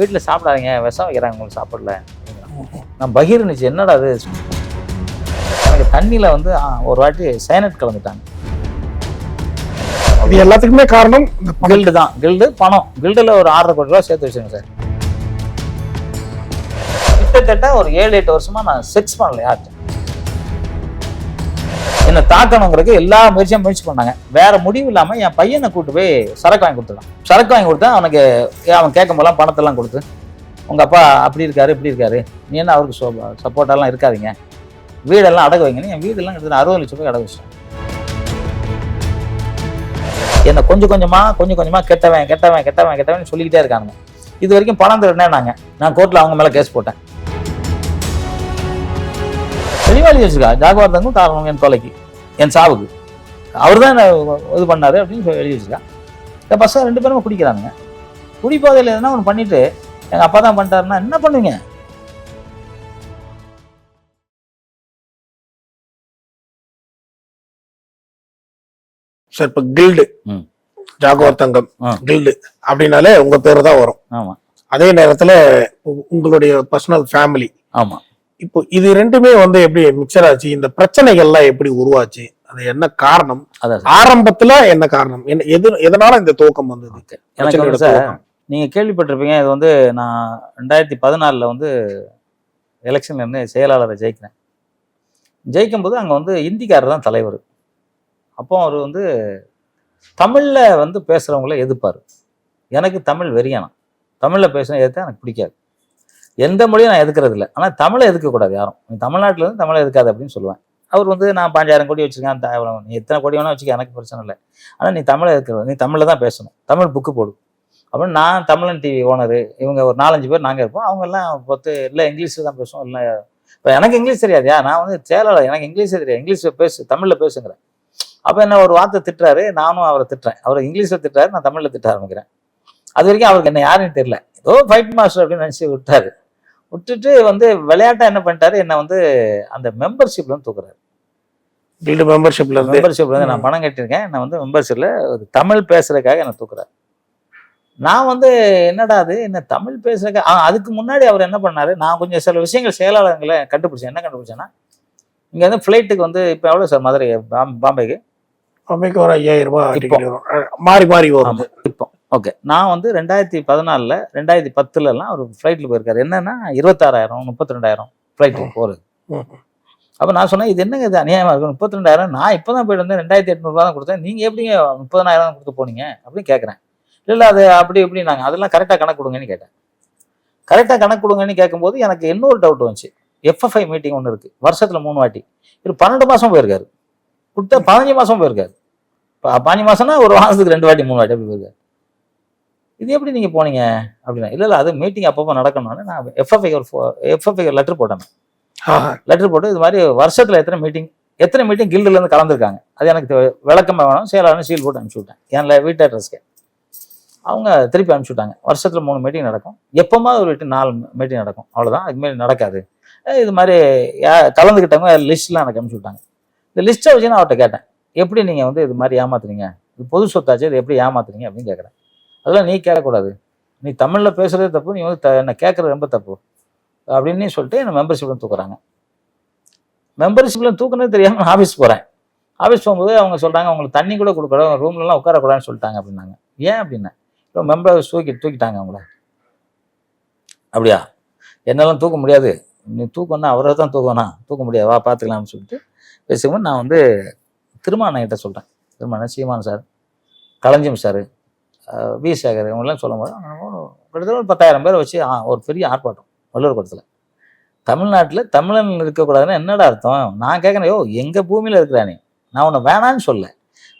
வீட்டில் சாப்பிடாதீங்க விஷம் வைக்கிறாங்க உங்களுக்கு சாப்பிடல. நான் பகீர்னுச்சு என்னடா அது எனக்கு தண்ணியில் வந்து ஒரு வாட்டி சைனட் கலந்துட்டாங்க. இது எல்லாத்துக்குமே காரணம் கில்டு தான். கில்டு பணம். கில்டில் ஒரு ஆறரை கோடி ரூபா சேர்த்து வச்சுருங்க சார். கிட்டத்தட்ட ஒரு ஏழு எட்டு வருஷமா நான் செக்ஸ் பண்ணல யார்கிட்ட என்னை தாக்கணுங்கிறதுக்கு எல்லா முயற்சியும் முயற்சி பண்ணாங்க. வேற முடிவு இல்லாமல் என் பையனை கூட்டு போய் சரக்கு வாங்கி கொடுத்துட்டான். சரக்கு வாங்கி கொடுத்தா அவனுக்கு அவன் கேட்கும் போதெல்லாம் பணத்தெல்லாம் கொடுத்து உங்கள் அப்பா அப்படி இருக்காரு இப்படி இருக்காரு. நீ என்ன அவருக்கு சோ சப்போர்ட்டெல்லாம் இருக்காதீங்க. வீடெல்லாம் அடகு வைங்கன்னு என் வீடெல்லாம் கிட்டத்தட்ட அறுபது லட்சம் ரூபாய் அடகு வச்சிட்டேன். என்னை கொஞ்சம் கொஞ்சமாக கொஞ்சம் கொஞ்சமாக கெட்டவன் கெட்டவன் கெட்டவன் கெட்டவன் சொல்லிக்கிட்டே இருக்கானுங்க. இது வரைக்கும் பணம் திருடினேன்னாங்க நான் கோர்ட்டில் அவங்க மேலே கேஸ் போட்டேன். தெளிவாளி எழுதி வச்சிருக்கா? காரணம் என் கொலைக்கு. என் சாவுக்கு. அவர் தான் இது பண்ணாரு அப்படின்னு சொல்லி எழுதி வச்சிருக்கா இந்த பசங்க ரெண்டு பேருமே குடிக்கிறானுங்க. குடிப்போதையில் எதுனா ஒன்று பண்ணிட்டு எங்க அப்பா தான் பண்ணிட்டாருன்னா என்ன பண்ணுவீங்க? சார் இப்ப கில்டு. ஜாகுவார் தங்கம். கில்டு அப்படின்னாலே உங்க பேரு தான் வரும். ஆமா. அதே நேரத்துல உங்களுடைய பர்சனல் ஃபேமிலி ஆமா. இப்போ இது ரெண்டுமே வந்து எப்படி மிக்சர் ஆச்சு? இந்த பிரச்சனைகள்லாம் எப்படி உருவாச்சு? அது என்ன காரணம்? ஆரம்பத்துல என்ன காரணம்? என்ன எது எதனால இந்த துவக்கம் வந்தது. நீங்க கேள்விப்பட்டிருப்பீங்க இது வந்து நான் ரெண்டாயிரத்தி பதினாலில் வந்து எலெக்ஷன்ல இருந்து செயலாளரை ஜெயிக்கிறேன். ஜெயிக்கும் போது அங்கே வந்து இந்திக்காரர் தான் தலைவர். அப்போ அவர் வந்து தமிழ்ல வந்து பேசுறவங்கள எதிர்ப்பார். எனக்கு தமிழ் வெறியானம். தமிழ்ல பேசுன எதிர்த்தா எனக்கு பிடிக்காது. எந்த மொழியும் நான் எதுக்கிறது இல்லை ஆனால் தமிழை எதுக்கக்கூடாது யாரும். நீ தமிழ்நாட்டில் இருந்து தமிழை எதுக்காது அப்படின்னு சொல்லுவேன். அவர் வந்து நான் பாஞ்சாயிரம் கோடி வச்சுருக்கேன். நீ எத்தனை கோடி வேணால் வச்சுக்க எனக்கு பிரச்சனை இல்லை. ஆனால் நீ தமிழை எதுக்கிறது நீ தமிழில் தான் பேசணும். தமிழ் புக்கு போடும் அப்படின்னு நான் தமிழன் டிவி ஓனரு இவங்க ஒரு நாலஞ்சு பேர் நாங்கள் இருப்போம். அவங்கெல்லாம் பார்த்து இல்லை இங்கிலீஷில் தான் பேசுவோம். இல்லை இப்போ எனக்கு இங்கிலீஷ் தெரியாதுயா நான் வந்து செயலாளர். எனக்கு இங்கிலீஷ் தெரியாது. இங்கிலீஷில் பேசு தமிழில் பேசுங்கிறேன். அப்போ என்ன ஒரு வார்த்தை திட்டுறாரு. நானும் அவரை திட்டுறேன். அவர் இங்கிலீஷில் திட்டுறாரு. நான் தமிழில் திட்ட ஆரம்பிக்கிறேன். அது வரைக்கும் அவருக்கு என்ன யாருன்னு தெரியல. ஏதோ ஃபைட் மாஸ்டர் அப்படின்னு நினச்சி விட்டாரு. விட்டுட்டு வந்து விளையாட்டா என்ன பண்ணிட்டாரு? என்ன வந்து அந்த மெம்பர்ஷிப்ல இருந்து தூக்குறாரு. மெம்பர்ஷிப்ல மெம்பர்ஷிப்ல இருந்து? நான் பணம் கட்டியிருக்கேன். என்ன வந்து மெம்பர்ஷிப்ல தமிழ் பேசுறதுக்காக என்ன தூக்குறாரு. நான் வந்து என்னடா அது? என்ன தமிழ் பேசுறதுக்கு? ஆ, அதுக்கு முன்னாடி அவர் என்ன பண்ணாரு? நான் கொஞ்சம் சில விஷயங்கள் செயலாளர்களை கண்டுபிடிச்சேன். என்ன கண்டுபிடிச்சேன்னா இங்க வந்து ஃபிளைட்டுக்கு வந்து இப்போ எவ்வளோ சார்? மதுரை பாம்- பாம்பேக்கு? அம்மைக்கு ஒரு ஐயாயிரம் ரூபாய் மாறி மாறி வரும். இப்போ. ஓகே நான் வந்து ரெண்டாயிரத்தி பதினாலில் ரெண்டாயிரத்தி பத்துலலாம் ஒரு ஃப்ளைட்டில் போயிருக்காரு. என்னன்னா இருபத்தாறாயிரம் முப்பத்தி ரெண்டாயிரம் ஃப்ளைட்டுக்கு போகிறது அப்போ நான் சொன்னேன் இது என்னங்க இது அநியாயமாக இருக்கும் முப்பத்தி ரெண்டாயிரம் நான் இப்போ தான் போயிட்டு வந்தேன் ரெண்டாயிரத்தி எட்நூறுபா தான் கொடுத்தேன். நீங்கள் எப்படிங்க முப்பதனாயிரம் தான் கொடுத்து போனீங்க? அப்படின்னு கேட்குறேன் இல்லை அது அப்படி எப்படி நாங்கள் அதெல்லாம் கரெக்டாக கணக்கு கொடுங்கன்னு கேட்டேன். கரெக்டாக கணக்கு கொடுங்கன்னு கேட்கும்போது எனக்கு இன்னொரு டவுட் வந்துச்சு. எஃப்எஃப்ஐ மீட்டிங் ஒன்று இருக்குது வருஷத்தில் மூணு வாட்டி. இவர் பன்னெண்டு மாதம் போயிருக்காரு. கொடுத்தா பதினஞ்சு மாதம் போயிருக்காரு. இப்போ பதினஞ்சு மாதம்னா ஒரு மாதத்துக்கு ரெண்டு வாட்டி மூணு வாட்டி அப்படி போயிருக்காரு. இது எப்படி நீங்கள் போனீங்க? அப்படின்னா இல்லை இல்லை அது மீட்டிங் அப்பப்போ நடக்கணும்னு நான் எஃப்எஃப்ஐ ஒரு எஃப்எஃப்ஐ லெட்டர் போட்டேன். லெட்டர் போட்டு இது மாதிரி வருஷத்தில் எத்தனை மீட்டிங் எத்தனை மீட்டிங் இருந்து கலந்துருக்காங்க. அது எனக்கு தெ- விளக்கமா வேணும். செயலாளர் சீல் போட்டு அனுப்பிச்சு விட்டேன். என் வீட்டு அட்ரஸ்க்கு அவங்க திருப்பி அனுப்பிச்சு விட்டாங்க. வருஷத்தில் மூணு மீட்டிங் நடக்கும். எப்போமா ஒரு வீட்டு நாலு மீட்டிங் நடக்கும். அவ்வளோதான் அதுமாரி நடக்காது. இது மாதிரி யா- கலந்துக்கிட்டவங்க லிஸ்ட்லாம் எனக்கு அனுப்பிச்சு விட்டாங்க. இந்த லிஸ்ட்டை வச்சு நான் அவர்கிட்ட கேட்டேன். எப்படி நீங்கள் வந்து இது மாதிரி ஏமாத்துறீங்க இது பொது சொத்தாச்சு. இது எப்படி ஏமாத்துறீங்க அப்படின்னு கேட்குறேன். அதெல்லாம் நீ கேட்கக்கூடாது. நீ தமிழில் பேசுகிறதே தப்பு நீ வந்து த- என்னை கேட்குறது ரொம்ப தப்பு. அப்படின்னு சொல்லிட்டு என்ன மெம்பர்ஷிப்லாம் தூக்குறாங்க. மெம்பர்ஷிப்லாம் தூக்குனது தெரியாமல் நான் ஆஃபீஸ் போகிறேன் ஆஃபீஸ் போகும்போது அவங்க சொல்கிறாங்க அவங்களுக்கு தண்ணி கூட கொடுக்கூடாது ரூம்லலாம் உட்காரக்கூடாதுன்னு சொல்லிட்டாங்க அப்படின்னாங்க. ஏன் அப்படின்னா இப்போ மெம்பர் தூக்கி தூக்கிட்டாங்க அவங்கள. அப்படியா? என்னெல்லாம் தூக்க முடியாது. நீ தூக்கணும்னா அவரை தான் தூக்கணும் தூக்க முடியாது. வா பார்த்துக்கலாம்னு சொல்லிட்டு பேசும்போது நான் வந்து திருமானகிட்ட சொல்கிறேன் திருமான Seeman sir Kalanjiyam sir. V. Sekar இவங்கெல்லாம் சொல்லும்போது ஒரு கிட்டத்தட்ட ஒரு பத்தாயிரம் பேரை வச்சு ஆ, ஒரு பெரிய ஆர்ப்பாட்டம் வள்ளுவர் கூடத்தில் தமிழ்நாட்டில் தமிழன் இருக்கக்கூடாதுன்னா என்னடா அர்த்தம்? நான் கேட்குறேன் யோ எங்கள் பூமியில் இருக்கிறா நீ? நான் உன்னை வேணான்னு சொல்ல.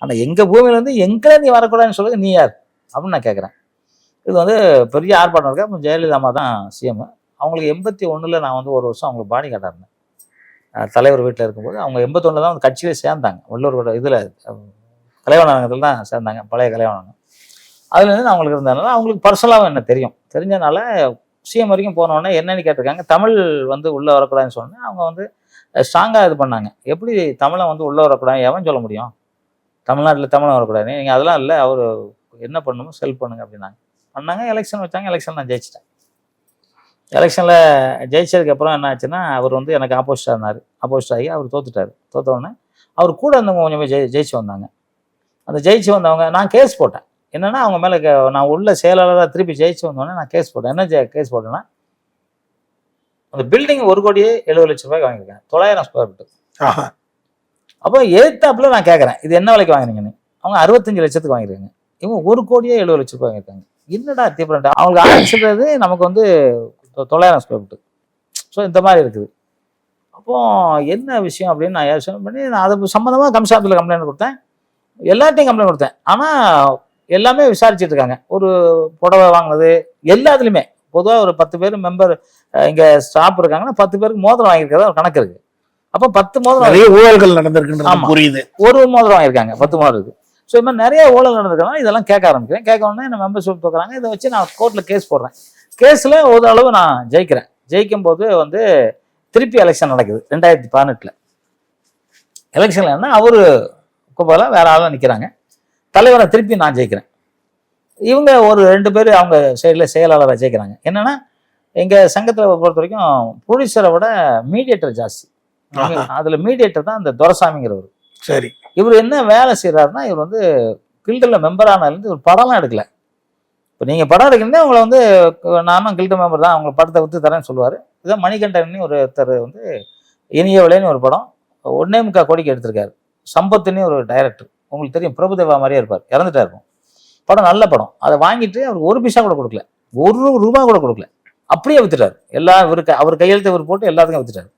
ஆனால் எங்கள் பூமியிலேருந்து எங்களை நீ வரக்கூடாதுன்னு சொல்லுங்க நீ யார்? அப்படின்னு நான் கேட்குறேன். இது வந்து பெரிய ஆர்ப்பாட்டம் இருக்கா. அப்போ ஜெயலலிதா அம்மா தான் சிஎம் அவங்களுக்கு எண்பத்தி ஒன்றில் நான் வந்து ஒரு வருஷம் அவங்களுக்கு பாடி காட்டாருந்தேன் தலைவர் வீட்டில் இருக்கும்போது அவங்க எண்பத்தொன்னில் தான் வந்து கட்சியிலே சேர்ந்தாங்க. வள்ளூரோட இதில் கலைவாணத்தில் தான் சேர்ந்தாங்க. பழைய கலைவாணம் அதுலேருந்து நான் அவங்களுக்கு இருந்ததுனால அவங்களுக்கு பர்சனலாகவும் என்ன தெரியும். தெரிஞ்சனால சிஎம் வரைக்கும் போனோடனே என்னன்னு கேட்டிருக்காங்க. தமிழ் வந்து உள்ளே வரக்கூடாதுன்னு சொன்னேன். அவங்க வந்து ஸ்ட்ராங்காக இது பண்ணாங்க. எப்படி தமிழை வந்து உள்ளே வரக்கூடாது எவன் சொல்ல முடியும்? தமிழ்நாட்டில் தமிழை வரக்கூடாது நீங்கள் அதெல்லாம் இல்லை. அவர் என்ன பண்ணணுமோ செல் பண்ணுங்க அப்படின்னாங்க. பண்ணாங்க. எலெக்ஷன் வச்சாங்க. எலெக்ஷன் நான் ஜெயிச்சிட்டேன். எலெக்ஷனில் ஜெயிச்சதுக்கு அப்புறம் என்ன ஆச்சுன்னா அவர் வந்து எனக்கு ஆப்போசிட்டாக இருந்தார். ஆப்போசிட் ஆகி அவர் தோத்துட்டார். தோத்த உடனே அவர் கூட இருந்தவங்க கொஞ்சம் ஜெயி ஜெயிச்சு வந்தாங்க. அந்த ஜெயிச்சு வந்தவங்க நான் கேஸ் போட்டேன். என்னன்னா அவங்க மேலே நான் உள்ள செயலாளராக திருப்பி ஜெயிச்சு வந்தோடனே நான் கேஸ் போட்டேன். என்ன கேஸ் போட்டேன்னா அந்த பில்டிங் ஒரு கோடியே எழுபது லட்ச ரூபாய்க்கு வாங்கியிருக்கேன். தொள்ளாயிரம் ஸ்கொயர் ஃபீட் ஆஹா. அப்போ எதிர்த்தாப்புல நான் கேட்குறேன் இது என்ன விலைக்கு வாங்குறீங்கன்னு அவங்க அறுபத்தஞ்சு லட்சத்துக்கு வாங்கியிருக்காங்க. இவங்க ஒரு கோடியே எழுபது லட்ச ரூபாய் வாங்கியிருக்காங்க. என்னடா டிஃப்ரெண்ட் அவங்களுக்கு ஆரம்பிச்சது நமக்கு வந்து தொள்ளாயிரம் ஸ்கொயர் ஃபீட் ஸோ இந்த மாதிரி இருக்குது. அப்போ என்ன விஷயம் அப்படின்னு நான் யோசனை பண்ணி நான் அது சம்மந்தமாக கம்சாத்தில் கம்ப்ளைண்ட் கொடுத்தேன். எல்லார்ட்டையும் கம்ப்ளைண்ட் கொடுத்தேன். ஆனால் எல்லாமே விசாரிச்சுட்டு இருக்காங்க. ஒரு புடவை வாங்கினது எல்லாத்துலேயுமே பொதுவாக ஒரு பத்து பேர் மெம்பர் இங்கே ஸ்டாஃப் இருக்காங்கன்னா பத்து பேருக்கு மோதிரம் வாங்கியிருக்கிறதா ஒரு கணக்கு இருக்கு. அப்போ பத்து மோதிரம் நிறைய ஊழல்கள் நடந்திருக்குன்றது ஆமா. புரியுது. ஒரு மோதிரம் வாங்கியிருக்காங்க பத்து மோதிரம் இருக்கு. ஸோ இது மாதிரி நிறைய ஊழல் நடந்திருக்கலாம் இதெல்லாம் கேட்க ஆரம்பிக்கிறேன். கேட்க உடனே என்ன மெம்பர்ஷிப் தூக்குறாங்க. இதை வச்சு நான் கோர்ட்டில் கேஸ் போடுறேன். கேஸில் ஓரளவு நான் ஜெயிக்கிறேன். ஜெயிக்கும் போது வந்து திருப்பி எலெக்ஷன் நடக்குது ரெண்டாயிரத்தி பதினெட்டில். எலெக்ஷனில் என்ன அவரு போல வேற ஆளாக நிற்கிறாங்க தலைவரை திருப்பி நான் ஜெயிக்கிறேன். இவங்க ஒரு ரெண்டு பேர் அவங்க சைடில் செயலாளராக ஜெயிக்கிறாங்க. என்னன்னா எங்கள் சங்கத்தில் பொறுத்த வரைக்கும் ப்ரொடியூசரை விட மீடியேட்டர் ஜாஸ்தி. அதுல மீடியேட்டர் தான் இந்த துரசாமிங்கிறவர். சரி. இவர் என்ன வேலை செய்யறாருன்னா இவர் வந்து கில்டில் மெம்பர் ஆனதுலேருந்து ஒரு படம்லாம் எடுக்கல. இப்போ நீங்கள் படம் எடுக்கணும்னா உங்களை வந்து நானும் கில்டு மெம்பர் தான் உங்களை படத்தை வித்து தரேன்னு சொல்லுவார். இதான் மணிகண்டன் ஒருத்தர் வந்து இனிய விலைன்னு ஒரு படம் ஒன்னே முக்கா கோடிக்கு எடுத்திருக்காரு. சம்பத்துன்னு ஒரு டைரக்டர் உங்களுக்கு தெரியும் பிரபுதேவா மாதிரியே இருப்பார். இறந்துட்டா இருக்கும். படம் நல்ல படம். அதை வாங்கிட்டு அவர் ஒரு பைசா கூட கொடுக்கல. ஒரு ரூபா கூட கொடுக்கல. அப்படியே வித்துட்டார். எல்லா இவருக்கு அவர் கையெழுத்து இவர் போட்டு எல்லாத்துக்கும் வித்துட்டார்.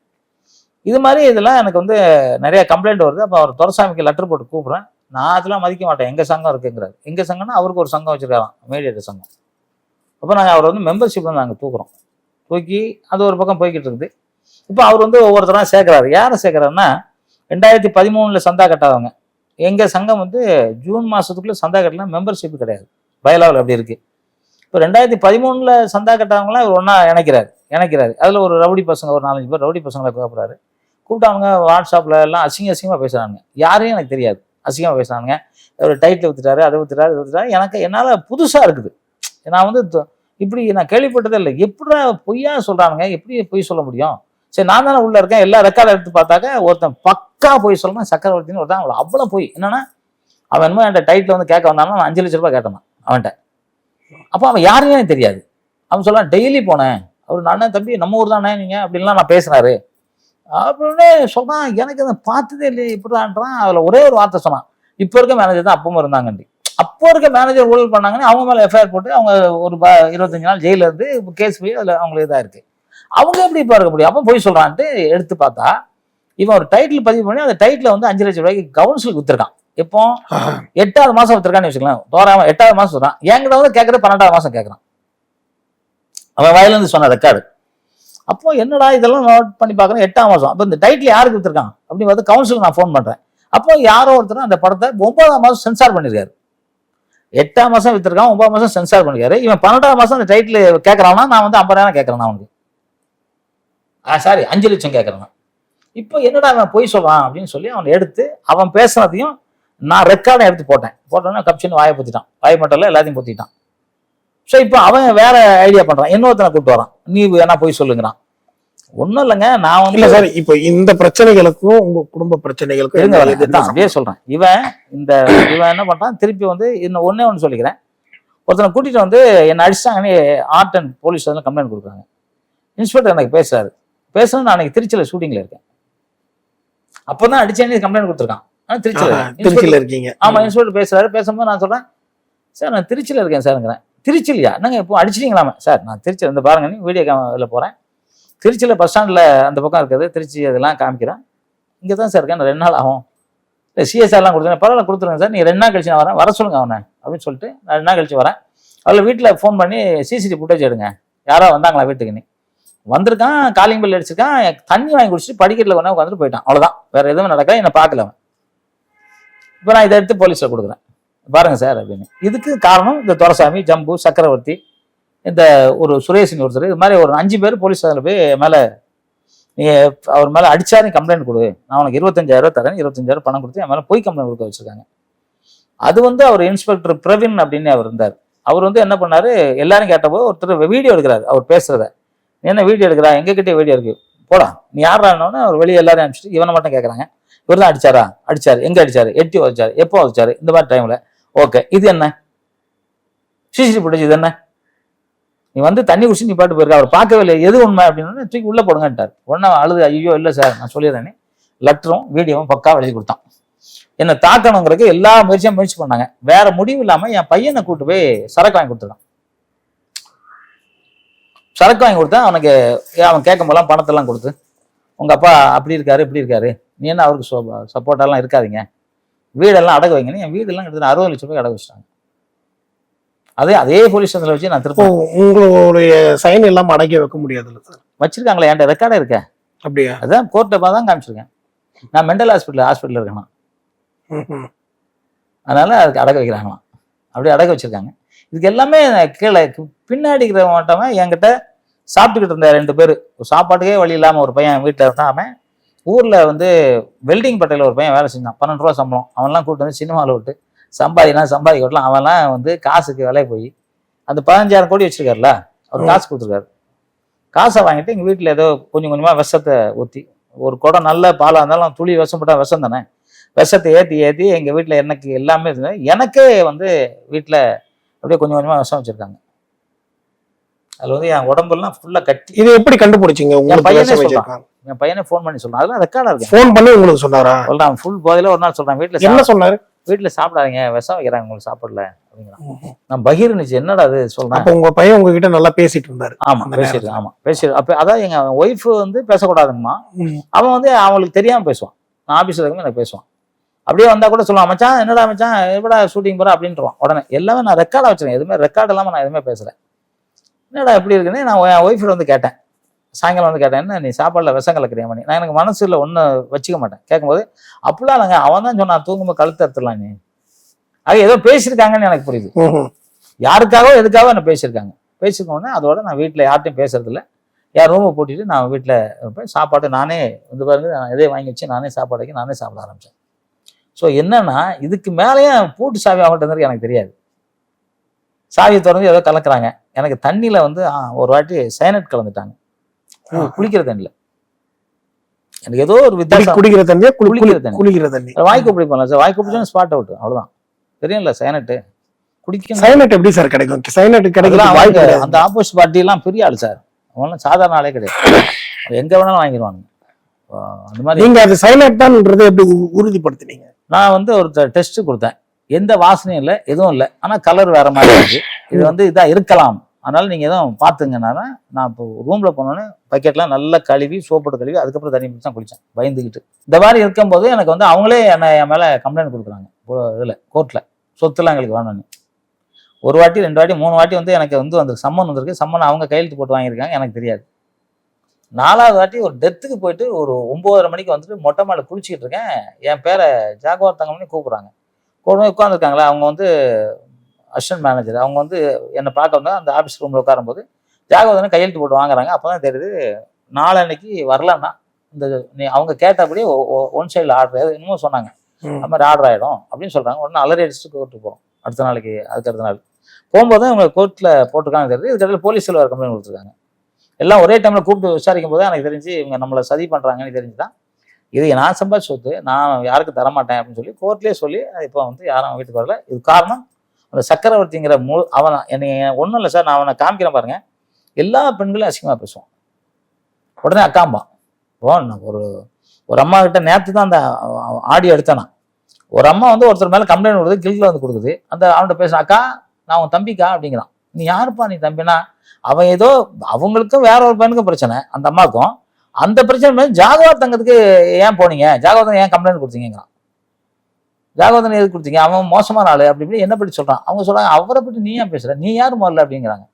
இது மாதிரி இதெல்லாம் எனக்கு வந்து நிறைய கம்ப்ளைண்ட் வருது. அப்போ அவர் துரசாமிக்கு லெட்டர் போட்டு கூப்பிட்றேன். நான் அதெல்லாம் மதிக்க மாட்டேன். எங்கள் சங்கம் இருக்குங்கிறாரு. எங்கள் சங்கம்னா அவருக்கு ஒரு சங்கம் வச்சுருக்காராம். மீடியேட்டர் சங்கம். அப்போ நாங்கள் அவர் வந்து மெம்பர்ஷிப் வந்து நாங்கள் தூக்குறோம். தூக்கி அது ஒரு பக்கம் போய்கிட்டு இருக்குது. இப்போ அவர் வந்து ஒவ்வொருத்தராக சேர்க்குறாரு. யாரை சேர்க்குறாருன்னா ரெண்டாயிரத்தி பதிமூணில் சந்தா கட்டாதவங்க. எங்கள் சங்கம் வந்து ஜூன் மாதத்துக்குள்ளே சந்தா கட்டலாம் மெம்பர்ஷிப் கிடையாது. பயலாவில் அப்படி இருக்குது இப்போ ரெண்டாயிரத்தி பதிமூணில் சந்தா கட்டாதவங்களாம் இவர் ஒன்றா இணைக்கிறாரு. இணைக்கிறாரு. அதில் ஒரு ரவுடி பசங்க ஒரு நாலஞ்சு பேர் ரவுடி பசங்களை கூப்பிட்றாரு. கூப்பிட்டு அவங்க வாட்ஸ்அப்பில் எல்லாம் அசிங்க அசிங்கமாக பேசுகிறாங்க யாரையும் எனக்கு தெரியாது. அசிங்கமாக பேசுகிறாங்க ஒரு டைட்டில் வித்துட்டாரு அதை வித்துட்டாரு இதை வித்துட்டாரு. எனக்கு என்னால் புதுசாக இருக்குது. நான் வந்து இப்படி நான் கேள்விப்பட்டதே இல்லை. எப்படா பொய்யா சொல்கிறானுங்க எப்படி பொய் சொல்ல முடியும்? சரி நான் தானே உள்ளே இருக்கேன். எல்லா ரெக்கார்டு எடுத்து பார்த்தாக்க ஒருத்தன் பக்கா போய் சொல்லணும். சக்கரவர்த்தின்னு ஒருத்தன் அவ்வளோ அவ்வளோ போய். என்னன்னா அவன் என்னமோ என்கிட்ட டைட்டில் வந்து கேட்க வந்தாலும் நான் அஞ்சு லட்ச ரூபாய் கேட்டான் அவன்கிட்ட. அப்போ அவன் யாருன்னு தெரியாது. அவன் சொல்றான் டெய்லி போனேன். அவர் நான் தம்பி நம்ம ஊர் தானே நீங்கள் அப்படின்லாம் நான் பேசினாரு. அப்படின்னு சொன்னான். எனக்கு அதை பார்த்ததே இல்லை இப்படிதான்றான். அதில் ஒரே ஒரு வார்த்தை சொன்னான். இப்போ இருக்க மேனேஜர் தான் அப்பவும் இருந்தாங்கண்டி. அப்போ இருக்க மேனேஜர் ஊழல் பண்ணாங்கன்னு அவங்க மேலே எஃப்ஐஆர் போட்டு அவங்க ஒரு ப இருபத்தஞ்சு நாள் ஜெயிலில் இருந்து கேஸ் போய் அதில் அவங்களுக்கு இதாக இருக்குது அவங்க எப்படி இப்போ இருக்க முடியும்? அப்போ போய் சொல்கிறான்ட்டு எடுத்து பார்த்தா இவன் ஒரு டைட்டில் பதிவு பண்ணி அந்த டைட்டில் வந்து அஞ்சு லட்சம் ரூபாய்க்கு கவுன்சிலுக்கு வித்துருக்கான். இப்போ எட்டாவது மாசம் வித்துருக்கான்னு வச்சுக்கலாம் தோறாம எட்டாவது மாசம் சொல்றான் என்கிட்ட வந்து கேட்கறது பன்னெண்டாவது மாசம் கேட்கறான் அவன் வயலேருந்து சொன்ன ரெக்கார்டு அப்போ என்னடா இதெல்லாம் நோட் பண்ணி பார்க்குறேன் எட்டாம் மாதம் அப்போ இந்த டைட்டில் யாருக்கு வித்துருக்கான்? அப்படின்னு பார்த்து கவுன்சிலுக்கு நான் ஃபோன் பண்ணுறேன் அப்போ யாரோ ஒருத்தர் அந்த படத்தை ஒன்பதாம் மாதம் சென்சார் பண்ணியிருக்காரு எட்டாம் மாதம் வித்துருக்கான் ஒன்பதாம் மாதம் சென்சார் பண்ணியிருக்காரு இவன் பன்னெண்டாம் மாதம் அந்த டைட்டில் கேட்குறான்னா நான் வந்து ஐம்பதாயிரம் கேட்குறேன் அவனுக்கு. சாரி அஞ்சு லட்சம் கேட்கறேன் இப்போ என்னடா அவன் பொய் சொல்றான் அப்படின்னு சொல்லி அவனை எடுத்து அவன் பேசுனதையும் நான் ரெக்கார்டை எடுத்து போட்டேன். போட்டோன்னா கப்ஷன் வாயை பொத்திட்டான். வாய் மட்டும் இல்லை எல்லாத்தையும் பொத்திட்டான். ஸோ இப்போ அவன் வேற ஐடியா பண்றான். இன்னொருத்தனை கூப்பிட்டு வரான். நீ வேணா போய் சொல்லுங்கிறான். ஒன்றும் இல்லைங்க நான் இல்ல வந்து சார் இப்ப இந்த பிரச்சனைகளுக்கும் உங்க குடும்ப பிரச்சனைகளுக்கும் இருங்க அப்படியே சொல்றேன். இவன் இந்த இவன் என்ன பண்றான்? திருப்பி வந்து இன்னும் ஒண்ணே ஒன்று சொல்லிக்கிறேன். ஒருத்தனை கூட்டிட்டு வந்து என்னை அடிச்சாங்கன்னு ஆர்ட் அண்ட் போலீஸ் கம்ப்ளைண்ட் கொடுக்குறாங்க. இன்ஸ்பெக்டர் எனக்கு பேசுறாரு. பேசுறது நான் அன்னைக்கு திருச்சியில் ஷூட்டிங்ல இருக்கேன். அப்பதான் அடிச்சேன்னு கம்ப்ளைண்ட் கொடுத்துருக்கான். ஆனா திருச்சியில். திருச்சியில இருக்கீங்க. ஆமா இன்ஸ்பெக்டர் பேசுறாரு. பேசும்போது நான் சொல்றேன் சார் நான் திருச்சியில் இருக்கேன் சார்ங்கிறேன் திருச்சிலையா என்னங்க இப்போ அடிச்சிட்டீங்களாமே? சார் நான் திருச்சி இந்த பாருங்க நீ வீடியோ கேமரில் போறேன். திருச்சியில் பஸ் ஸ்டாண்டில் அந்த பக்கம் இருக்குது. திருச்சி அதெல்லாம் காமிக்கிறேன். இங்கே தான் சார் இருக்கேன். ரெண்டு நாள் ஆகும். இல்லை சிஎஸ்ஆர்லாம் கொடுத்துருங்க. பரவாயில்ல கொடுத்துருங்க சார். நீ ரெண்டு நாள் கழிச்சு நான் வரேன். வர சொல்லுங்க அவனை அப்படின்னு சொல்லிட்டு நான் ரெண்டு நாள் கழிச்சு வரேன். அதில் வீட்டில் ஃபோன் பண்ணி சிசிடிவி ஃபுட்டேஜ் எடுங்க. யாரோ வந்தாங்களா வீட்டுக்கு நீ வந்திருக்கான் காலிங் பில் அடிச்சிருக்கான் தண்ணி வாங்கி குடிச்சிட்டு படிக்கட்டில் கொண்டா உட்காந்துட்டு போயிட்டான். அவ்வளோதான் வேற எதுவும் நடக்கல என்னை பார்க்கல அவன். இப்போ நான் இதை எடுத்து போலீஸில் கொடுக்குறேன். பாருங்க சார் அப்படின்னு. இதுக்கு காரணம் இந்த துரசாமி ஜம்பு சக்கரவர்த்தி இந்த ஒரு சுரேஷன் ஒருத்தர். இது மாதிரி ஒரு அஞ்சு பேர் போலீஸ் அதில் போய் மேலே நீ அவர் மேலே அடிச்சா நீ கம்ப்ளைண்ட் கொடு. நான் உனக்கு இருபத்தஞ்சாயிரம் தரேன் இருபத்தஞ்சாயிரம் பணம் கொடுத்து என் மேலே போய் கம்ப்ளைண்ட் கொடுக்க வச்சிருக்காங்க. அது வந்து அவர் இன்ஸ்பெக்டர் பிரவீன் அப்படின்னு அவர் இருந்தார். அவர் வந்து என்ன பண்ணார்? எல்லாரும் கேட்டபோது ஒருத்தர் வீடியோ எடுக்கிறார் அவர் பேசுகிறத என்ன வீடியோ எடுக்கிறா? எங்ககிட்டயே வீடியோ இருக்கு. போடா. நீ யாரானோன்னு அவர் வெளியே எல்லாரும் அனுப்பிச்சிட்டு இவனை மட்டும் கேட்குறாங்க இவர் தான் அடிச்சாரா? அடிச்சாரு. எங்க அடிச்சாரு? எட்டி வச்சாரு எப்போ வச்சாரு இந்த மாதிரி டைம்ல ஓகே இது என்ன? சிசிடிவி ஃபுட்டேஜ் இது என்ன? நீ வந்து தண்ணி குடிச்சு நீ பாட்டு போயிருக்க. அவர் பார்க்கவே இல்லை எது உண்மை அப்படின்னு தூக்கி உள்ள போடுங்கன்ட்டார். உடனே அழுது ஐயோ இல்லை சார் நான் சொல்லிடுறேன்னு லெட்டரும் வீடியோவும் பக்கா எழுதி கொடுத்தான். என்னை தாக்கணுங்கிறதுக்கு எல்லா முயற்சியும் முயற்சி பண்ணாங்க. வேற முடிவு இல்லாம என் பையனை கூட்டு போய் சரக்கு வாங்கி கொடுத்துருக்கான் சரக்கு வாங்கி கொடுத்தா அவனுக்கு அவன் கேட்கும் போதெல்லாம் பணத்தெல்லாம் கொடுத்து உங்க அப்பா அப்படி இருக்காரு இப்படி இருக்காரு. நீ என்ன அவருக்கு சப்போர்ட்டெல்லாம் இருக்காதீங்க. வீடெல்லாம் அடகு வைங்கன்னு என் வீடெல்லாம் கிட்டத்தட்ட அறுபது லட்சம் ரூபாய் அடகு வச்சிட்டாங்க. அதே அதே போலீஸ் ஸ்டேஷன்ல வச்சு நான் திருப்பி உங்களுடைய சைன் எல்லாம் அடக்கி வைக்க முடியாதுல்ல சார்? வச்சிருக்காங்களே என்கிட்ட ரெக்கார்டே இருக்க. அப்படியா? அதான் கோர்ட்டை தான் காமிச்சிருக்கேன். நான் மென்டல் ஹாஸ்பிட்டல் ஹாஸ்பிட்டல் இருக்கேன் ம்ஹும். அதனால அதுக்கு அடக்க வைக்கிறாங்களாம். அப்படியே அடக்க வச்சிருக்காங்க. இதுக்கு எல்லாமே கீழே பின்னாடி இருக்கிற மாட்டவன் என்கிட்ட சாப்பிட்டுக்கிட்டு இருந்த ரெண்டு பேர். சாப்பாட்டுக்கே வழி இல்லாம ஒரு பையன் வீட்டில் இருந்தான். அவன் ஊர்ல வந்து வெல்டிங் பட்டையில் ஒரு பையன் வேலை செஞ்சான். பன்னெண்டு ரூபா சம்பளம். அவன்லாம் கூப்பிட்டு வந்து சினிமாவில் விட்டு சம்பாதினா சம்பாதிக்க விடலாம். அவன்லாம் வந்து காசுக்கு விலை போய் அந்த பதினஞ்சாயிரம் கோடி வச்சிருக்காருல அவர் காசு கொடுத்துருக்காரு. காசை வாங்கிட்டு எங்கள் வீட்டில் ஏதோ கொஞ்சம் கொஞ்சமாக விஷத்தை ஊற்றி ஒரு குடம் நல்ல பாலாக இருந்தாலும் துளி விஷம் போட்டால் விஷம் தானே? விஷத்தை ஏற்றி ஏற்றி எங்கள் வீட்டில் எனக்கு எல்லாமே இருந்தது. எனக்கே வந்து வீட்டில் அப்படியே கொஞ்சம் கொஞ்சமாக விஷம் வச்சுருக்காங்க. அதில் வந்து என் உடம்பெல்லாம் ஃபுல்லாக கட்டி இது எப்படி கண்டுபிடிச்சீங்க? உங்களுக்கு பையனே. வச்சிருக்காங்க. என் பையனை ஃபோன் பண்ணி சொல்கிறான் அதெல்லாம் ரெக்கார்டாக இருக்கு. ஃபோன் பண்ணி உங்களுக்கு சொன்னாரா? சொல்கிறான் ஃபுல் போதையில் ஒரு நாள் சொல்கிறான் வீட்டில் என்ன சொன்னாரு? வீட்டில் சாப்பிடாதீங்க. விஷம் வைக்கிறாங்க. உங்களுக்கு சாப்பிடல. அப்படிங்கிறான். நான் பகீர்னுச்சு என்னடா அது சொல்கிறேன் அப்ப உங்க பையன் உங்ககிட்ட நல்லா பேசிட்டு இருந்தாரு. ஆமா அந்த பேசியிருக்கேன் ஆமா பேசிடு அப்ப அதான் எங்க ஒய்ஃப் வந்து பேசக்கூடாதுங்கம்மா. அவன் வந்து அவங்களுக்கு தெரியாம பேசுவான். நான் ஆபீஸ்ல இருக்கும்போது எனக்கு பேசுவான். அப்படியே வந்தா கூட சொல்லுவான் மச்சான் என்னடா மச்சான் எப்படா ஷூட்டிங் போற? அப்படின்றான் உடனே எல்லாமே நான் ரெக்கார்டா வச்சிருக்கேன் எதுவுமே ரெக்கார்ட் இல்லாம நான் எதுவுமே பேசுறேன் என்னடா எப்படி இருக்குன்னு? நான் என் ஒய்ஃபில் வந்து கேட்டேன். சாயங்காலம் வந்து கேட்டேன் என்ன நீ சாப்பாடுல விஷம் கலக்கிறியா மணி? நான் எனக்கு மனசுல ஒன்றும் வச்சுக்க மாட்டேன். கேட்கும்போது அப்படிலாம் இல்லைங்க அவன் தான் சொன்னான் தூங்கும்போது கழுத்து அறுத்துடலாம் நீ. அது ஏதோ பேசியிருக்காங்கன்னு எனக்கு புரியுது. யாருக்காகவோ எதுக்காகவோ என்ன பேசியிருக்காங்க. பேசிக்கோன்னே அதோட நான் வீட்டில் யார்ட்டையும் பேசுறதில்ல. என் ரூமை பூட்டிட்டு நான் வீட்டில் இருப்பேன். சாப்பாடு நானே வந்து பாருங்க நான் இதே வாங்கி வச்சு நானே சாப்பாடு வைக்க நானே சாப்பிட ஆரம்பித்தேன் ஸோ என்னன்னா இதுக்கு மேலேயும் பூட்டு சாவி அவங்கள்ட்ட எனக்கு தெரியாது. சாவியை திறந்து ஏதோ கலக்குறாங்க. எனக்கு தண்ணியில் வந்து ஒரு வாட்டி சைனட் கலந்துட்டாங்க. குளிக்கிற தண்ணியில். எனக்கு ஏதோ ஒரு வித்தியாசம். குடிக்கிற தண்ணியா? குளி- குளிக்கிற குளி- தண்ணி. குளிக்கிற தண்ணி வாய்க்கு பிடிப்போம்ல சார் வாய்க்கு பிடிச்சோன்னு ஸ்பாட் அவுட் அவ்வளோதான் தெரியும்ல சைனட்டு குடிக்கணும். சைனட் எப்படி சார் கிடைக்கும்? சைனட் கிடைக்கும் வாய்ப்பு. அந்த ஆப்போசிட் பார்ட்டி எல்லாம் பெரிய ஆள் சார். அவங்களாம் சாதாரண ஆளே கிடையாது. எங்க வேணாலும் வாங்கிடுவாங்க அந்த மாதிரி. நீங்க அது சைனட் தான்ன்றதை எப்படி உறுதிப்படுத்தினீங்க? நான் வந்து ஒரு டெஸ்ட் கொடுத்தேன். எந்த வாசனையும் இல்லை எதுவும் இல்லை. ஆனால் கலர் வேற மாதிரி இருக்கு. இது வந்து இதாக இருக்கலாம். அதனால நீங்கள் எதுவும் பார்த்துங்கன்னா நான் இப்போ ரூமில் போனோன்னே பக்கெட்லாம் நல்லா கழுவி சோப்போட்டு கழுவி அதுக்கப்புறம் தண்ணி பிடிச்சி தான் குளித்தேன் பயந்துக்கிட்டு. இந்த மாதிரி இருக்கும்போது எனக்கு வந்து அவங்களே என்னை என் மேலே கம்ப்ளைண்ட் கொடுக்குறாங்க. இதில் கோர்ட்டில் சொத்துலாம் எங்களுக்கு வேணும்னு. ஒரு வாட்டி ரெண்டு வாட்டி மூணு வாட்டி வந்து எனக்கு வந்து அந்த சம்மன் வந்திருக்கு. சம்மன் அவங்க கையெழுத்து போட்டு வாங்கியிருக்காங்க. எனக்கு தெரியாது. நாலாவது வாட்டி ஒரு டெத்துக்கு போயிட்டு ஒரு ஒன்பதரை மணிக்கு வந்துட்டு மொட்டை மாலை குளிச்சுக்கிட்டு இருக்கேன். என் பேரை ஜாகுவார் தங்கம்னு கூப்பிடுறாங்க. கூட உட்காந்துருக்காங்களா அவங்க வந்து அசிஸ்டன்ட் மேனேஜர் அவங்க வந்து என்னை பார்க்க வந்தா அந்த ஆஃபீஸ் ரூமில் உட்காரும்போது ஜாகவதனை கையெழுத்து போட்டு வாங்குறாங்க. அப்போ தான் தெரியுது நாளன்னைக்கு வரலன்னா இந்த நீ அவங்க கேட்டபடி ஒன் சைடில் ஆர்டர் இன்னமும் சொன்னாங்க. அது மாதிரி ஆர்டர் ஆகிடும் அப்படின்னு சொல்கிறாங்க உடனே அலறி அடிச்சுட்டு கோர்ட்டுக்கு போகிறோம் அடுத்த நாளைக்கு அதுக்கு அடுத்த நாள். போகும்போது அவங்க கோர்ட்டில் போட்டிருக்காங்க தெரியுது. இதுக்கடையில் போலீஸில் ஒரு கம்ப்ளைண்ட் கொடுத்துருக்காங்க. எல்லாம் ஒரே டைமில் கூப்பிட்டு விசாரிக்கும் போது எனக்கு தெரிஞ்சு இவங்க நம்மளை சதி பண்ணுறாங்கன்னு தெரிஞ்சு தான் இது நான் சம்பாதி சொத்து நான் யாருக்கும் தரமாட்டேன் அப்படின்னு சொல்லி கோர்ட்லேயே சொல்லி இப்போ வந்து யாரும் வீட்டுக்கு வரல. இது காரணம் அந்த சக்கரவர்த்திங்கிற முழு அவன் என்னை ஒன்றும் இல்லை சார் நான் அவனை காமிக்கிறேன் பாருங்க. எல்லா பெண்களும் அசிங்கமாக பேசுவான். உடனே அக்காம்பான் இப்போ ஒரு ஒரு அம்மா கிட்ட நேற்று தான் அந்த ஆடியோ எடுத்தேன். ஒரு அம்மா வந்து ஒருத்தர் மேலே கம்ப்ளைண்ட் கொடுக்குது கில்கில் வந்து கொடுக்குது. அந்த அவன்கிட்ட பேசுன அக்கா நான் உன் தம்பிக்கா? அப்படிங்கிறான். நீ யாருப்பா நீ தம்பினா அவன் ஏதோ அவங்களுக்கும் வேற ஒரு பையனுக்கும் பிரச்சனை அந்த அம்மாவுக்கும் அந்த பிரச்சனை மேல ஜாகவார் தங்கத்துக்கு ஏன் போனீங்க? ஜாகவதன் ஏன் கம்ப்ளைண்ட் கொடுத்தீங்கிறான் ஜாகவதன் எதுக்கு கொடுத்தீங்க? அவன் மோசமான ஆளு அப்படி இப்படி என்ன பற்றி சொல்றான்? அவங்க சொல்றாங்க அவரை பற்றி நீ ஏன் பேசுற? நீ யார் முதல்ல அப்படிங்கிறாங்க.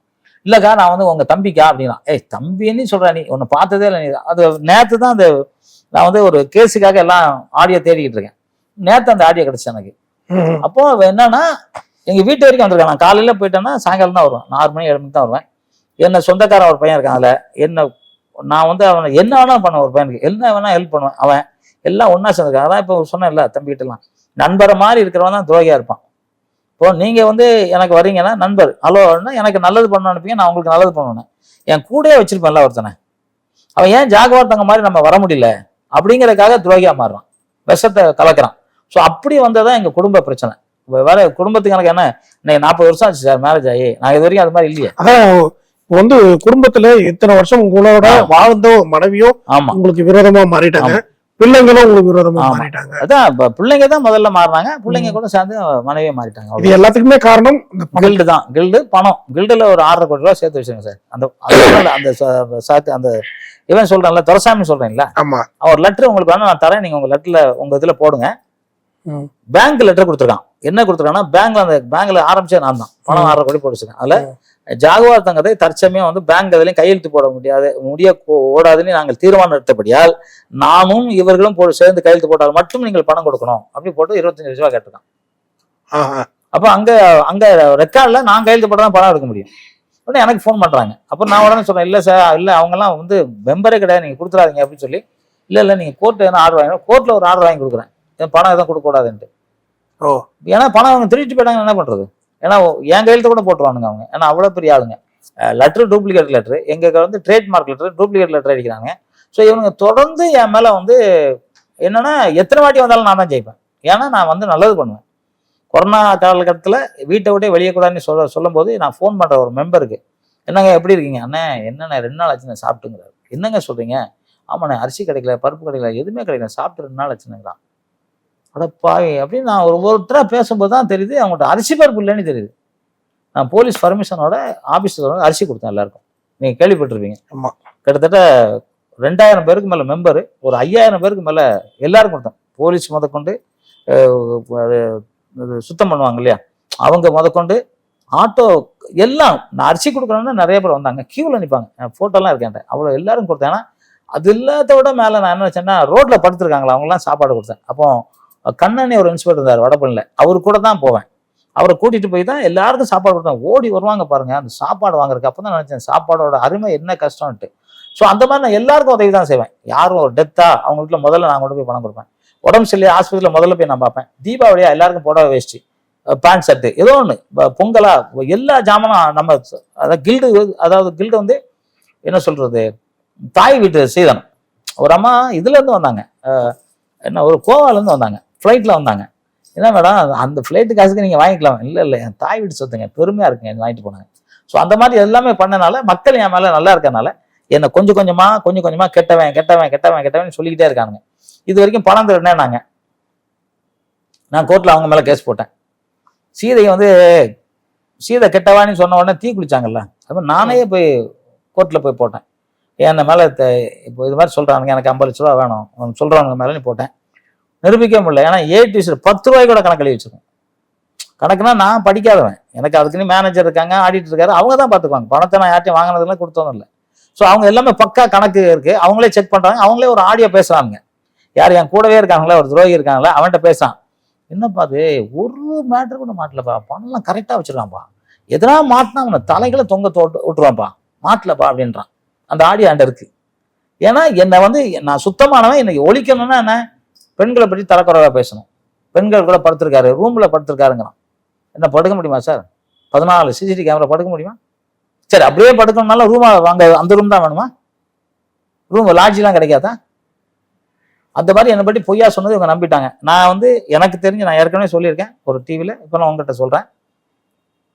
இல்லக்கா நான் வந்து உங்க தம்பிக்கா அப்படிங்கிறான். ஏய் தம்பின்னு சொல்ற நீ உன்னை பார்த்ததே இல்லை நீ. அது நேத்து தான் அந்த நான் வந்து ஒரு கேஸுக்காக எல்லாம் ஆடியோ தேடிக்கிட்டு இருக்கேன். நேத்து அந்த ஆடியோ கிடைச்சு எனக்கு. அப்போ என்னன்னா எங்க வீட்டு வரைக்கும் வந்திருக்கான். நான் காலையில போயிட்டேன்னா சாயங்காலம் தான் வருவேன். ஆறு மணி ஏழு மணிக்கு தான் வருவேன். என்ன சொந்தக்காரன் ஒரு பையன் இருக்கான் அதில். என்ன நான் வந்து அவனை என்ன வேணால் பண்ணுவேன் ஒரு பையனுக்கு. என்ன வேணால் ஹெல்ப் பண்ணுவேன். அவன் எல்லாம் ஒன்றா சேர்ந்துருக்கான். அதான் இப்போ சொன்னேன்ல தம்பிகிட்டலாம் நண்பரை மாதிரி இருக்கிறவன் தான் துரோகியா இருப்பான். இப்போ நீங்கள் வந்து எனக்கு வரீங்கன்னா நண்பர் ஹலோன்னா எனக்கு நல்லது பண்ண அனுப்பிங்க நான் உங்களுக்கு நல்லது பண்ணுவேன் என் கூடயே வச்சிருப்பேன்ல ஒருத்தனை. அவன் ஏன் ஜாகுவார் தங்க மாதிரி நம்ம வர முடியல? அப்படிங்கிறதுக்காக துரோகியாக மாறுறான். விஷத்தை கலக்கிறான். ஸோ அப்படி வந்ததான் எங்கள் குடும்ப பிரச்சனை. வேற குடும்பத்துக்கு எனக்கு என்ன இன்னைக்கு நாற்பது வருஷம் ஆச்சு சார் மேரேஜ் ஆகி. நான் இது வரைக்கும் அது மாதிரி இல்லையே. வந்து குடும்பத்துல இத்தனை வருஷம் உங்களோட வாழ்ந்த மனைவியும் ஆமா. உங்களுக்கு விரோதமா மாறிட்டாங்க. பிள்ளைங்களும் உங்களுக்கு விரோதமா. மாறிட்டாங்க. அதான் பிள்ளைங்க தான் முதல்ல மாறினாங்க. பிள்ளைங்க கூட சேர்ந்து மனைவியே மாறிட்டாங்க. இது எல்லாத்துக்குமே காரணம் இந்த கில்டு தான். கில்டு பணம். கில்டுல ஒரு ஆறரை கோடி ரூபாய் சேர்த்து வச்சிருங்க சார். அந்த அந்த- அந்த ச- சாக்கு அந்த இவன் சொல்றான்ல துரசாமி சொல்றேன்ல. ஆமா. அவன் ஒரு லெட்டர் உங்களுக்கு வேணா நான் தரேன். நீங்க உங்க லெட்டர்ல உங்க இதுல போடுங்க. பேங்க் லெட்டர் கொடுத்துருக்கான். என்ன கொடுத்துருக்கான்னா பேங்க்ல அந்த பேங்க்ல ஆரம்பிச்சே நான் தான். பணம். ஆறரை கோடி போட்டு வச்சிருக்கேன். அதுல ஜாகுவார் தங்கத்தை தற்சமயம் வந்து பேங்க் அதுலயும் கையெழுத்து போட முடியாது. முடிய ஓடாதுன்னு நாங்கள் தீர்மானம் எடுத்தபடியால் நானும் இவர்களும் போ சேர்ந்து கையெழுத்து போட்டால் மட்டும் நீங்கள் பணம் கொடுக்கணும். அப்படி போட்டு இருபத்தஞ்சு லட்ச ரூபாய் கேட்டிருக்கான். அப்ப அங்க அங்க ரெக்கார்ட்ல நான் கையெழுத்து போட்டு தான் பணம் எடுக்க முடியும். உடனே எனக்கு ஃபோன் பண்றாங்க. அப்ப நான் உடனே சொல்றேன் இல்ல சார் இல்ல அவங்க எல்லாம் வந்து மெம்பரே கிடையாது நீங்க கொடுத்துறாதீங்க அப்படின்னு சொல்லி இல்ல இல்ல நீங்க கோர்ட் எதனா ஆர்டர் வாங்கி கோர்ட்ல ஒரு ஆர்டர் வாங்கி கொடுக்குறேன். பணம் எதுவும் கொடுக்க கூடாதுன்ட்டு ஓ. ஏன்னா பணம் அவங்க திருட்டு போயிட்டாங்க என்ன பண்றது? ஏன்னா என் கையெழுத்து கூட போட்டுருவானுங்க அவங்க. ஏன்னா அவ்வளோ பெரிய ஆளுங்க. லெட்ரு டூப்ளிகேட் லெட்ரு எங்க வந்து ட்ரேட்மார்க் லெட்ரு டூப்ளிகேட் லெட்டர் அடிக்கிறாங்க. ஸோ இவனுங்க தொடர்ந்து என் மேலே வந்து என்னன்னா எத்தனை வாட்டி வந்தாலும் நான் தான் ஜெயிப்பேன். ஏன்னா நான் வந்து நல்லது பண்ணுவேன். கொரோனா காலகட்டத்தில் வீட்டை விட்டே வெளியே கூடாதுன்னு சொல்ல சொல்லும்போது நான் ஃபோன் பண்ணுற ஒரு மெம்பருக்கு என்னங்க எப்படி இருக்கீங்க? அண்ணே என்னண்ணே ரெண்டு நாள் ஆச்சுண்ணே சாப்பிட்டுங்கிறாரு. என்னங்க சொல்றீங்க? ஆமாண்ணே அரிசி கிடைக்கல பருப்பு கிடைக்கல எதுவுமே கிடைக்கல சாப்பிட்டு ரெண்டு நாள் ஆச்சுன்னுங்கிறான் அட பாவி அப்படின்னு நான் ஒரு ஒருத்தரா பேசும்போது தான் தெரியுது அவங்கள்ட்ட அரிசி பருப்பு இல்லைன்னு தெரியுது. நான் போலீஸ் பர்மிஷனோட ஆஃபீஸில் வந்து அரிசி கொடுத்தேன் எல்லாருக்கும். நீங்க கேள்விப்பட்டிருப்பீங்க. ஆமா. கிட்டத்தட்ட ரெண்டாயிரம் பேருக்கு மேல மெம்பர் ஒரு ஐயாயிரம் பேருக்கு மேல எல்லாரும் கொடுத்தேன். போலீஸ் முதற்கொண்டு சுத்தம் பண்ணுவாங்க இல்லையா? அவங்க முதற்கொண்டு ஆட்டோ எல்லாம் நான் அரிசி கொடுக்குறேன்னா நிறைய பேர் வந்தாங்க. கியூவில் நிற்பாங்க ஃபோட்டோலாம் இருக்கேன் அவ்வளோ எல்லாரும் கொடுத்தேன். ஏன்னா அது எல்லாத்த விட மேலே நான் என்ன வச்சேன்னா ரோட்டில் படுத்துருக்காங்களா? அவங்களாம் சாப்பாடு கொடுத்தேன். அப்போ கண்ணனே ஒரு இன்ஸ்பெக்டர் இருந்தார் வடபழனியில் அவர் கூட தான் போவேன். அவரை கூட்டிட்டு போய் தான் எல்லாருக்கும் சாப்பாடு கொடுத்தேன். ஓடி வருவாங்க பாருங்க அந்த சாப்பாடு வாங்குறதுக்கு. அப்போ தான் நினச்சேன் சாப்பாடோட அருமை என்ன கஷ்டம்ட்டு ஸோ அந்த மாதிரி நான் எல்லாருக்கும் உதவி தான் செய்வேன். யாரும் ஒரு டெத்தா அவங்க வீட்டில் முதல்ல நான் கொண்டு போய் பணம் கொடுப்பேன். உடம்பு சரியில்லை ஆஸ்பத்திரியில் முதல்ல போய் நான் பார்ப்பேன். தீபாவளியா எல்லாருக்கும் புடவை வேஷ்டி பேண்ட் ஷர்ட்டு ஏதோ ஒன்று பொங்கலா எல்லா ஜாமானும் நம்ம அதாவது கில்டு அதாவது கில்டு வந்து என்ன சொல்கிறது தாய் வீட்டு சீதனம். ஒரு அம்மா இதுலேருந்து வந்தாங்க. என்ன ஒரு கோவாலேருந்து வந்தாங்க. ஃப்ளைட்ல வந்தாங்க. என்ன மேடம் அந்த ஃப்ளைட்டு காசுக்கு நீங்க வாங்கிக்கலாம்? இல்ல இல்ல என் தாய் வீட்டு சொத்துங்க. பெருமையா இருக்குங்க என்ன வாங்கிட்டு போனாங்க. ஸோ அந்த மாதிரி எல்லாமே பண்ணனால மக்கள் என் மேல நல்லா இருக்கறனால என்னை கொஞ்சம் கொஞ்சமா கொஞ்சம் கொஞ்சமா கெட்டவன் கெட்டவன் கெட்டவன் கெட்டவன் சொல்லிக்கிட்டே இருக்கானுங்க. இது வரைக்கும் பணம் திருடினேன்னாங்க நான் கோர்ட்ல அவங்க மேல கேஸ் போட்டேன். சீதையை வந்து சீதை கெட்டவான்னு சொன்ன உடனே தீ குளிச்சாங்கல்ல. அப்ப நானே போய் கோர்ட்ல போய் போட்டேன். என் மேல இப்போ இது மாதிரி சொல்றானுங்க எனக்கு ஐம்பது லட்ச ரூபா வேணும். அவங்க சொல்றவங்க மேல போட்டேன். நிரூபிக்க முடியல. ஏன்னா ஏ டியூஷன் பத்து ரூபாய்க்கு கூட கணக்கு எழுதி வச்சிருக்கோம். கணக்குனா நான் படிக்காதவன். எனக்கு அதுக்குன்னு மேனேஜர் இருக்காங்க ஆடிட்டர் இருக்காரு அவங்க தான் பார்த்துக்குவாங்க. பணத்தை நான் யார்ட்டையும் வாங்கினதுலாம் கொடுத்தோம் இல்லை. ஸோ அவங்க எல்லாமே பக்கா கணக்கு இருக்கு. அவங்களே செக் பண்ணுறாங்க அவங்களே ஒரு ஆடியோ பேசுகிறாங்க யார் என் கூடவே இருக்காங்களா? ஒரு துரோகி இருக்காங்களா? அவன்கிட்ட பேசுறான். என்னப்பா அது ஒரு மேட்ரு கூட மாட்டலப்பா. பணம்லாம் கரெக்டாக வச்சிருக்கான்ப்பா. எதனா மாட்டினா அவனை தலைகளை தொங்க தோட்டு விட்டுருவான்ப்பா. மாட்டலப்பா அப்படின்றான். அந்த ஆடியோ ஆண்ட இருக்கு. ஏன்னா என்னை வந்து நான் சுத்தமானவன் இன்னைக்கு ஒழிக்கணும்னா என்ன? பெண்களை பற்றி தரக்குறைவாக பேசணும். பெண்கள் கூட படுத்திருக்காரு ரூமில் படுத்திருக்காருங்கிறான். என்ன படுக்க முடியுமா சார்? பதினாலு சிசிடிவி கேமரா படுக்க முடியுமா? சரி அப்படியே படுக்கணும்னாலும் ரூமா வாங்க அந்த ரூம் தான் வேணுமா? ரூம் லாட்ஜிலாம் கிடைக்காதா? அந்த மாதிரி என்னை பற்றி பொய்யா சொன்னது இவங்க நம்பிட்டாங்க. நான் வந்து எனக்கு தெரிஞ்சு நான் ஏற்கனவே சொல்லியிருக்கேன் ஒரு டிவியில் இப்போ நான் உங்ககிட்ட சொல்கிறேன்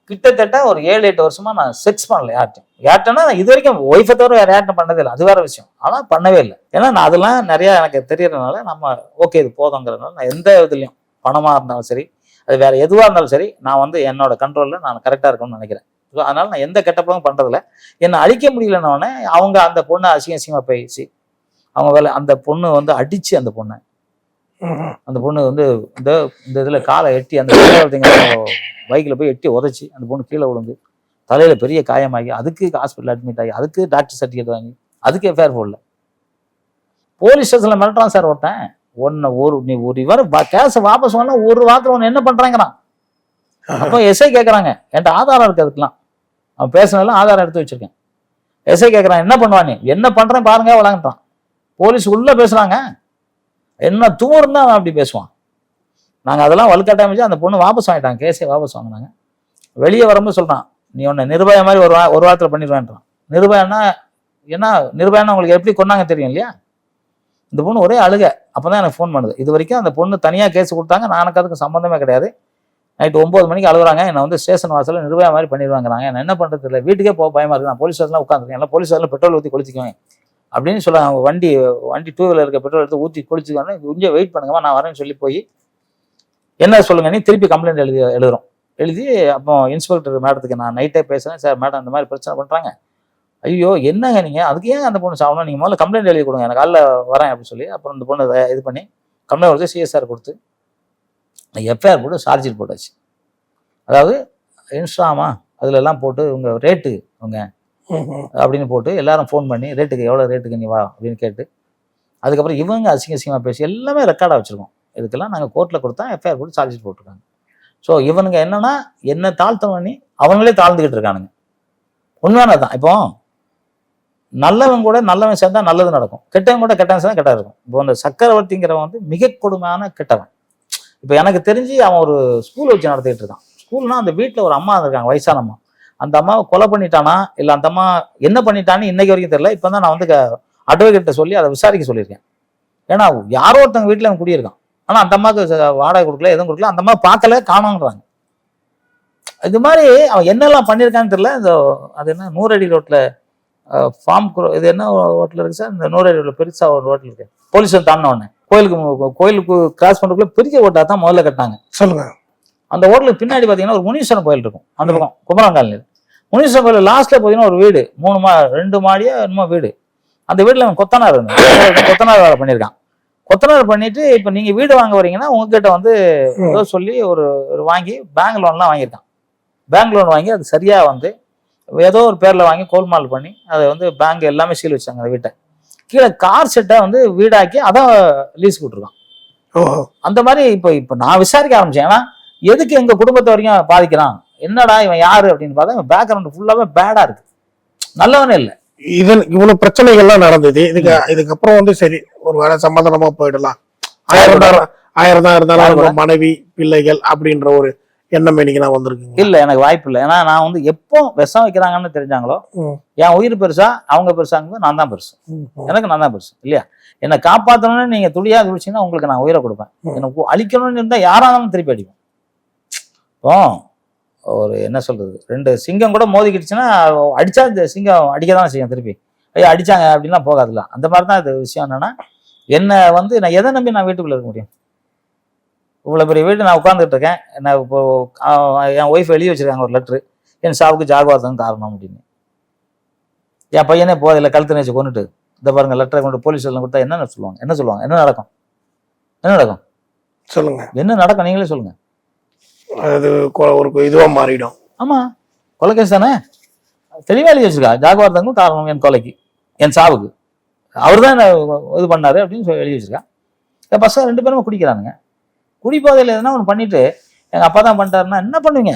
கிட்டத்தட்ட ஒரு ஏழு எட்டு வருஷமா நான் செக்ஸ் பண்ணல யார்ட்டும் யார்ட்டனா நான் இது வரைக்கும் ஒய்ஃபை தவிர வேற யார்ட்டும் பண்ணதே இல்லை. அது வேற விஷயம். ஆனால் பண்ணவே இல்லை. ஏன்னா நான் அதெல்லாம் நிறைய எனக்கு தெரியறதுனால நம்ம ஓகே இது போதுங்கிறதுனால நான் எந்த இதுலையும் பணமாக இருந்தாலும் சரி அது வேற எதுவாக இருந்தாலும் சரி நான் வந்து என்னோட கண்ட்ரோலில் நான் கரெக்டாக இருக்கணும்னு நினைக்கிறேன். ஸோ அதனால நான் எந்த கெட்ட பண்ணுறதில்ல பண்றதில்ல. என்னை அழிக்க முடியலன்னொடனே அவங்க அந்த பொண்ணை அசிங்க அசிங்கமாக பேசி அவங்க வேலை அந்த பொண்ணு வந்து அடிச்சு அந்த பொண்ணை. அந்த பொண்ணு வந்து இந்த இந்த இதில் காலை எட்டி அந்த பைக்கில் போய் எட்டி உதச்சி அந்த பொண்ணு கீழே விழுந்து தலையில் பெரிய காயமாகி அதுக்கு ஹாஸ்பிட்டல் அட்மிட் ஆகி அதுக்கு டாக்டர் சர்டிஃபிகேட் வாங்கி அதுக்கு எஃப்ஐஆர் போடல போலீஸ் ஸ்டேஷனில் மிரட்டுறான் சார் ஒருத்தன். ஒன்று ஒரு நீ ஒரு இவர் கேஸை வாபஸ் வாங்கினா ஒரு வாரத்தில் ஒன்று என்ன பண்ணுறாங்கிறான் அப்போ எஸ்ஐ கேட்குறாங்க என்கிட்ட ஆதாரம் இருக்கு அதுக்கெல்லாம். அவன் பேசுனதெல்லாம் ஆதாரம் எடுத்து வச்சிருக்கேன். எஸ்ஐ கேட்குறான் என்ன பண்ணுவான் நீ என்ன பண்ணுறேன் பாருங்க வழங்குறான். போலீஸ் உள்ளே பேசுகிறாங்க என்ன தூரம் தான் அவன் அப்படி பேசுவான். நாங்கள் அதெல்லாம் வலுக்கட்டாயமிச்சு அந்த பொண்ணு வாபஸ் வாங்கிட்டாங்க கேஸே வாபஸ் வாங்கினாங்க. வெளியே வரும்போது சொல்கிறான் நீ ஒன்று நிர்பய மாதிரி ஒரு வா ஒரு வாரத்தில் பண்ணிடுவேன்றான். நிர்பயம்னா என்ன நிர்பயம்னா உங்களுக்கு எப்படி கொண்டாங்க தெரியும் இல்லையா? இந்த பொண்ணு ஒரே அழுக. அப்போ தான் எனக்கு ஃபோன் பண்ணுது. இது வரைக்கும் அந்த பொண்ணு தனியாக கேஸ் கொடுத்தாங்க நான் அதுக்கு சம்மந்தமே கிடையாது. நைட்டு ஒம்பது மணிக்கு அழுகுறாங்க என்னை வந்து ஸ்டேஷன் வாசலில் நிர்பயா மாதிரி பண்ணிடுவாங்கிறாங்க. என்ன பண்ணுறது இல்லை வீட்டுக்கே போக பயமா இருக்குது நான் போலீஸ் ஸ்டேஷன்ல உட்காந்துருக்கேன் எல்லாம் போலீஸ் ஸ்டேஷன்ல பெட்ரோல் ஊற்றி கொளுத்திக்குவேன். அப்படின்னு சொல்ல அவங்க வண்டி வண்டி டூ வீலர் இருக்க பெட்ரோல் எடுத்து ஊற்றி குளிச்சுக்கோன்னு கொஞ்சம் வெயிட் பண்ணுங்கம்மா நான் வரேன்னு சொல்லி போய் என்ன சொல்லுங்க நீ திருப்பி கம்ப்ளைண்ட் எழுதி எழுதுறோம். எழுதி அப்போ இன்ஸ்பெக்டர் மேடத்துக்கு நான் நைட்டே பேசுகிறேன் சார் மேடம் இந்த மாதிரி பிரச்சனை பண்ணுறாங்க ஐயோ என்னங்க நீங்கள் அதுக்கு ஏன் அந்த பொண்ணு சாகணும் நீங்கள் முதல்ல கம்ப்ளைண்ட் எழுதி கொடுங்க எனக்கு காலைல வரேன் அப்படின்னு சொல்லி அப்புறம் இந்த பொண்ணு இதை இது பண்ணி கம்ப்ளைண்ட் கொடுத்து சிஎஸ்ஆர் கொடுத்து எஃப்ஐஆர் போட்டு சார்ஜ் போட்டாச்சு. அதாவது இன்ஸ்டாமா அதுலலாம் போட்டு உங்கள் ரேட்டு உங்கள் அப்படின்னு போட்டு எல்லாரும் ஃபோன் பண்ணி ரேட்டுக்கு எவ்வளோ ரேட்டுக்கு நீ வா அப்படின்னு கேட்டு அதுக்கப்புறம் இவங்க அசிங்க அசிங்கமாக பேசி எல்லாமே ரெக்கார்டாக வச்சுருக்கோம். இதுக்கெல்லாம் நாங்கள் கோர்ட்டில் கொடுத்தா எஃப்ஐஆர் போட்டு சார்ஜ் போட்டிருக்காங்க. ஸோ இவனுங்க என்னன்னா என்ன தாழ்த்த பண்ணி அவங்களே தாழ்ந்துக்கிட்டு இருக்கானுங்க. உண்மையான தான். இப்போ நல்லவன் கூட நல்லவன் சேர்ந்தா நல்லது நடக்கும். கெட்டவன் கூட கெட்டவன் சேர்ந்தா கெட்டா இருக்கும். இப்போ இந்த சக்கரவர்த்திங்கிறவன் வந்து மிக கொடுமையான கெட்டவன். இப்போ எனக்கு தெரிஞ்சு அவன் ஒரு ஸ்கூல் வச்சு நடத்திட்டு இருக்கான். ஸ்கூல்னா அந்த வீட்டில் ஒரு அம்மா இருக்காங்க வயசான அம்மா அந்த அம்மாவை கொலை பண்ணிட்டானா? இல்லை அந்த அம்மா என்ன பண்ணிட்டான்னு இன்னைக்கு வரைக்கும் தெரியல. இப்போ தான் நான் வந்து அட்வொகேட்டை சொல்லி அதை விசாரிக்க சொல்லியிருக்கேன். ஏன்னா யாரோ ஒருத்தவங்க வீட்டில் அவன் குடியிருக்கான். ஆனால் அந்த அம்மாவுக்கு வாடகை கொடுக்கல எதுவும் கொடுக்கல. அந்த அம்மா பார்க்கல காணோன்றாங்க. இது மாதிரி அவன் என்னெல்லாம் பண்ணியிருக்கான்னு தெரியல. இந்த அது என்ன நூறடி ரோட்டில் ஃபார்ம் இது என்ன ஹோட்டல் இருக்கு சார்? இந்த நூறடி ரோட்டில் பெருசாக ஒரு ஹோட்டல் இருக்கு. போலீஸ் தாண்டின உடனே. கோயிலுக்கு கோயிலுக்கு கிராஸ் பண்ணுறதுக்குள்ள பெரிய ஓட்டா தான் முதல்ல கட்டினாங்க. சொல்லுங்கள் அந்த ஹோட்டலுக்கு பின்னாடி பார்த்தீங்கன்னா ஒரு முனீஸ்வரன் கோயில் இருக்கும். அந்த பக்கம் குமரன் காலனியில் முனீஸ்வரன் கோயில் லாஸ்ட்ல பார்த்தீங்கன்னா ஒரு வீடு மூணு மா ரெண்டு மாடியா என்னமோ வீடு. அந்த வீட்டில் அவன் கொத்தனார் இருந்தான் கொத்தனார் வேலை பண்ணியிருக்கான். கொத்தனார் பண்ணிட்டு இப்போ நீங்க வீடு வாங்க வரீங்கன்னா உங்ககிட்ட வந்து ஏதோ சொல்லி ஒரு ஒரு வாங்கி பேங்க் லோன்லாம் வாங்கியிருக்கான். பேங்க் லோன் வாங்கி அது சரியா வந்து ஏதோ ஒரு பேர்ல வாங்கி கோல்மால் பண்ணி அதை வந்து பேங்க் எல்லாமே சீல் வச்சாங்க அந்த வீட்டை. கீழே கார் செட்டை வந்து வீடாக்கி அதான் லீஸ் கொடுத்துருக்கான் ஓஹோ. அந்த மாதிரி இப்போ இப்போ நான் விசாரிக்க ஆரம்பிச்சேன். ஏன்னா எதுக்கு எங்க குடும்பத்தை வரைக்கும் பாதிக்கிறான்? என்னடா இவன் யாரு அப்படின்னு பார்த்தா இவன் பேக்ரவுண்ட் ஃபுல்லாவே பேடா இருக்கு. நல்லவனே இல்லை. இது இவ்வளவு பிரச்சனைகள்லாம் நடந்தது. இதுக்கு இதுக்கப்புறம் வந்து சரி ஒரு வேலை சமாதானமா போயிடலாம். ஆயிரம் தான் ஆயிரம் தான் இருந்தாலும் மனைவி பிள்ளைகள் அப்படின்ற ஒரு எண்ணம் இன்னைக்கு நான் வந்திருக்குங்க. இல்ல எனக்கு வாய்ப்பு இல்லை. ஏன்னா நான் வந்து எப்போ விஷம் வைக்கிறாங்கன்னு தெரிஞ்சாங்களோ. என் உயிர் பெருசா அவங்க பெருசாங்க நான் தான் பெருசு. எனக்கு நான் தான் பெருசு இல்லையா? என்னை காப்பாற்றணும்னு நீங்க துடியா துடிச்சீங்கன்னா உங்களுக்கு நான் உயிரை கொடுப்பேன். எனக்கு அழிக்கணும்னு இருந்தா யாரா இருந்தாலும் திருப்பி அடிப்போம் இப்போ ஒரு என்ன சொல்றது? ரெண்டு சிங்கம் கூட மோதிக்கிடுச்சுன்னா அடிச்சா இந்த சிங்கம் அடிக்க தான் செய்யும் திருப்பி. ஐயா அடிச்சாங்க அப்படின்லாம் போகாதுல்ல. அந்த மாதிரி தான் இது விஷயம் என்னன்னா என்னை வந்து நான் எதை நம்பி நான் வீட்டுக்குள்ள இருக்க முடியும்? இவ்வளோ பெரிய வீடு நான் உட்காந்துட்டு இருக்கேன். நான் இப்போ என் ஒய்ஃப் எழுதி வச்சிருக்காங்க ஒரு லெட்ரு என் சாவுக்கு ஜாகுவார் தான் காரணம் அப்படின்னு. என் பையனே போதில்லை கழுத்து நேச்சு கொண்டுட்டு இந்த பாருங்க லெட்டரை கொண்டு போலீஸ் ஸ்டேஷன் கொடுத்தா என்ன சொல்லுவாங்க? என்ன சொல்லுவாங்க? என்ன நடக்கும்? என்ன நடக்கும்? சொல்லுங்க. என்ன நடக்கும்? நீங்களே சொல்லுங்க. அது ஒரு இதுவா மாறிடும். ஆமா. கொலைகேஸ் தானே? தெளிவா எழுதி வச்சிருக்கா. ஜாகுவார் தங்கும் காரணம் என் கொலைக்கு என் சாவுக்கு. அவர் தான் இது பண்ணாரு அப்படின்னு சொல்லி எழுதி வச்சிருக்கா. இந்த பசங்க ரெண்டு பேரும் குடிக்கிறானுங்க. குடிப்போதையில் எதுனா ஒன்று பண்ணிட்டு எங்கள் அப்பா தான் பண்ணிட்டாருன்னா என்ன பண்ணுவீங்க?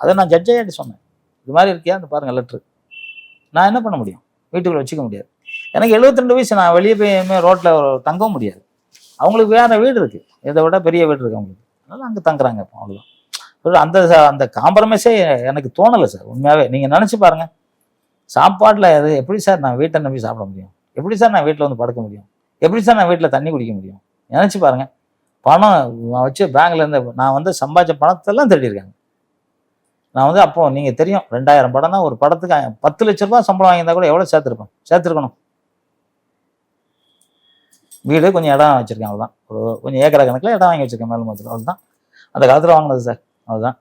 அதை நான் ஜட்ஜையாட்டி சொன்னேன். இது மாதிரி இருக்கியா அந்த பாருங்கள் லெட்ரு நான் என்ன பண்ண முடியும்? வீட்டுக்குள்ளே வச்சுக்க முடியாது. எனக்கு 72 வயசு நான் வெளியே போய் ரோட்டில் தங்கவும் முடியாது. அவங்களுக்கு வேறு வீடு இருக்குது இதை விட பெரிய வீடு இருக்குது அவங்களுக்கு. அதனால அங்கே தங்குறாங்க இப்போ அவ்வளோதான் அந்த அந்த காம்ப்ரமைஸே எனக்கு தோணலை சார் உண்மையாகவே நீங்கள் நினச்சி பாருங்க. சாப்பாட்டில் அது எப்படி சார் நான் வீட்டை நம்பி சாப்பிட முடியும்? எப்படி சார் நான் வீட்டில் வந்து படுக்க முடியும்? எப்படி சார் நான் வீட்டில் தண்ணி குடிக்க முடியும்? நினச்சி பாருங்கள் பணம் நான் வச்சு பேங்க்லேருந்து நான் வந்து சம்பாதிச்ச பணத்தெல்லாம் திருடியிருக்காங்க நான் வந்து அப்போ நீங்கள் தெரியும் ரெண்டாயிரம் படம் தான் ஒரு படத்துக்கு பத்து லட்ச ரூபாய் சம்பளம் வாங்கியிருந்தா கூட எவ்வளோ சேர்த்துருப்பேன்? சேர்த்துருக்கணும். வீடு கொஞ்சம் இடம் வச்சுருக்கேன் அவ்வளோதான் ஒரு கொஞ்சம் ஏக்கரை கணக்கில் இடம் வாங்கி வச்சுருக்கேன் மேலும் அவ்வளோதான் அந்த காலத்தில் வாங்கினது சார். அவ்வளவுதான்